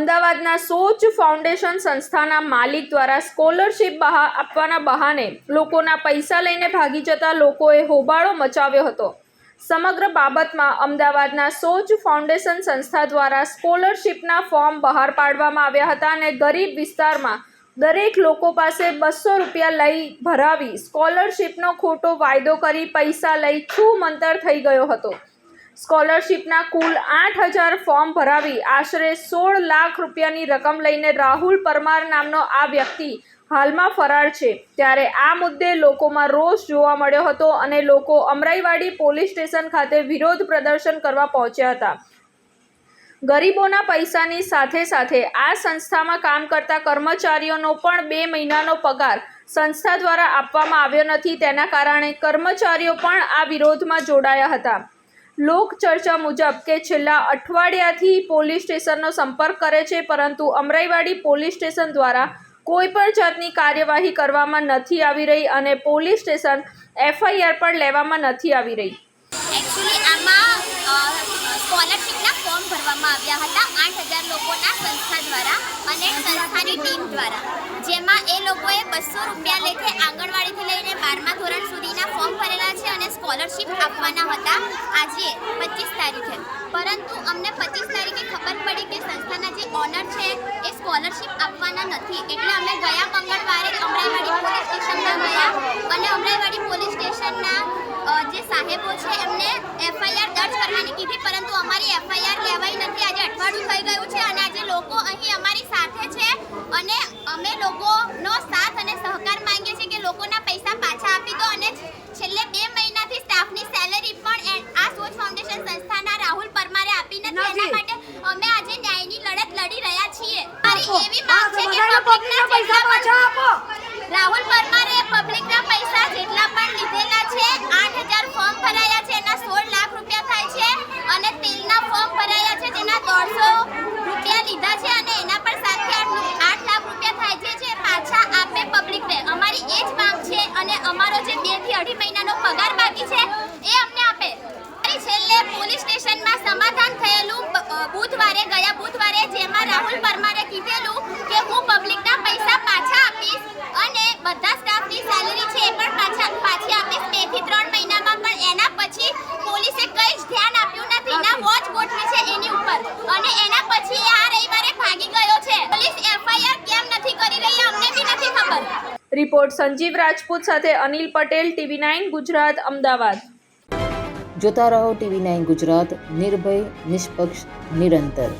અમદાવાદના સોચ ફાઉન્ડેશન સંસ્થાના માલિક દ્વારા સ્કોલરશિપ આપવાના બહાને લોકોના પૈસા લઈને ભાગી જતા લોકોએ હોબાળો મચાવ્યો હતો. સમગ્ર બાબતમાં અમદાવાદના સોચ ફાઉન્ડેશન સંસ્થા દ્વારા સ્કોલરશિપના ફોર્મ બહાર પાડવામાં આવ્યા હતા અને ગરીબ વિસ્તારમાં દરેક લોકો પાસે બસો રૂપિયા લઈ ભરાવી સ્કોલરશિપનો ખોટો વાયદો કરી પૈસા લઈ છૂ મંતર થઈ ગયો હતો. સ્કોલરશિપના કુલ આઠ હજાર ફોર્મ ભરાવી આશરે સોળ લાખ રૂપિયાની રકમ લઈને રાહુલ પરમાર નામનો આ વ્યક્તિ હાલમાં ફરાર છે. ત્યારે આ મુદ્દે લોકોમાં રોષ જોવા મળ્યો હતો અને લોકો અમરાઈવાડી પોલીસ સ્ટેશન ખાતે વિરોધ પ્રદર્શન કરવા પહોંચ્યા હતા. ગરીબોના પૈસાની સાથે સાથે આ સંસ્થામાં કામ કરતા કર્મચારીઓનો પણ બે મહિનાનો પગાર સંસ્થા દ્વારા આપવામાં આવ્યો નથી. તેના કારણે કર્મચારીઓ પણ આ વિરોધમાં જોડાયા હતા. લોક ચર્ચા મુજબ કે છેલ્લા અઠવાડિયાથી પોલીસ સ્ટેશનનો સંપર્ક કરે છે, પરંતુ અમરાઈવાડી પોલીસ સ્ટેશન દ્વારા કોઈ પણ જાતની કાર્યવાહી કરવામાં નથી આવી રહી અને પોલીસ સ્ટેશન એફઆઈઆર પણ લેવામાં નથી આવી રહી. એકચ્યુઅલી આમાં ફોર્મ ભરવામાં આવ્યા હતા આઠ હજાર લોકોના સંસ્થા દ્વારા અને સંસ્થાની ટીમ દ્વારા. જેમાં એ લોકોએ બસો રૂપિયા લેખે આંગણવાડીથી લઈને બારમા ધોરણ સુધીના ફોર્મ ભરેલા સ્કોલરશિપ આપવાના હતા. આજે પચીસ તારીખે. પરંતુ અમને પચીસ તારીખે ખબર પડી કે સંસ્થાના જે ઓનર છે, એ સ્કોલરશિપ આપવાના નથી. એટલે અમે ગયા મંગળવારે અમરાઈવાડી પોલીસ સ્ટેશનમાં ગયા. અને અમરાઈવાડી પોલીસ સ્ટેશનના જે સાહેબો છે, એમને એફઆઈઆર દર્જ કરવાની કીધી. પરંતુ અમારી એફઆઈઆર લેવાઈ નથી. આજે અઠવાડિયું થઈ ગયું છે અને આજે લોકો અહીં અમારી સાથે છે અને અમે લોકોનો સાથ અને સહકાર માંગીએ છીએ કે લોકોના પૈસા પાછા આપી દો અને છેલ્લે બે મહિનાથી સ્ટાફની સેલેરી પણ એ- આ સોચ ફાઉન્ડેશન સંસ્થાના રાહુલ પરમારે આપી નથી એના માટે અમે આજે ન્યાયની લડત લડી રહ્યા છીએ મારી એવી માંગ છે કે પબ્લિકના જેટલા પણ રાહુલ પરમારે પબ્લિકના પૈસા જેટલા પણ લીધેલા છે આઠ હજાર ફોર્મ ભરાયા છે એના સોળ લાખ રૂપિયા થાય છે અને તેલના ફોર્મ ભરાયા છે જેના દોઢસો રૂપિયા લીધા છે અને એના પર સાતથી આઠ આઠ લાખ રૂપિયા થાય છે જે પાછા આપે પબ્લિકને અમારી એ જ માંગ છે અને અમારો જે બેથી અઢી મહિનાનો પગાર બાકી છે એ અમને આપે અને છેલ્લે પોલીસ સ્ટેશનમાં સમાધાન થયેલું બ- અ, બુધવારે ગયા બુધવારે જેમાં રાહુલ પરમારે કીધેલું કે હું પબ્લિકના પૈસા પાછા આપીશ અને બધા સ્ટાફની સેલેરી છે એ પણ પાછા પાછી આપીશ બેથી ત્રણ મહિનામાં પણ એના પછી પોલીસે કંઈ જ ધ્યાન આપ્યું નથી ના વોચ ગોઠવી છે એની ઉપર અને એના પછી એ આ રવિવારે ભાગી ગયો છે પોલીસ એફઆઈઆર કેમ નથી કરી રહી અમને બી નથી ખબર રિપોર્ટ સંજીવ રાજપૂત સાથે અનિલ પટેલ, ટીવી નાઇન ગુજરાત, અમદાવાદ. જોતા રહો ટીવી નાઇન ગુજરાત, નિર્ભય, નિષ્પક્ષ, નિરંતર.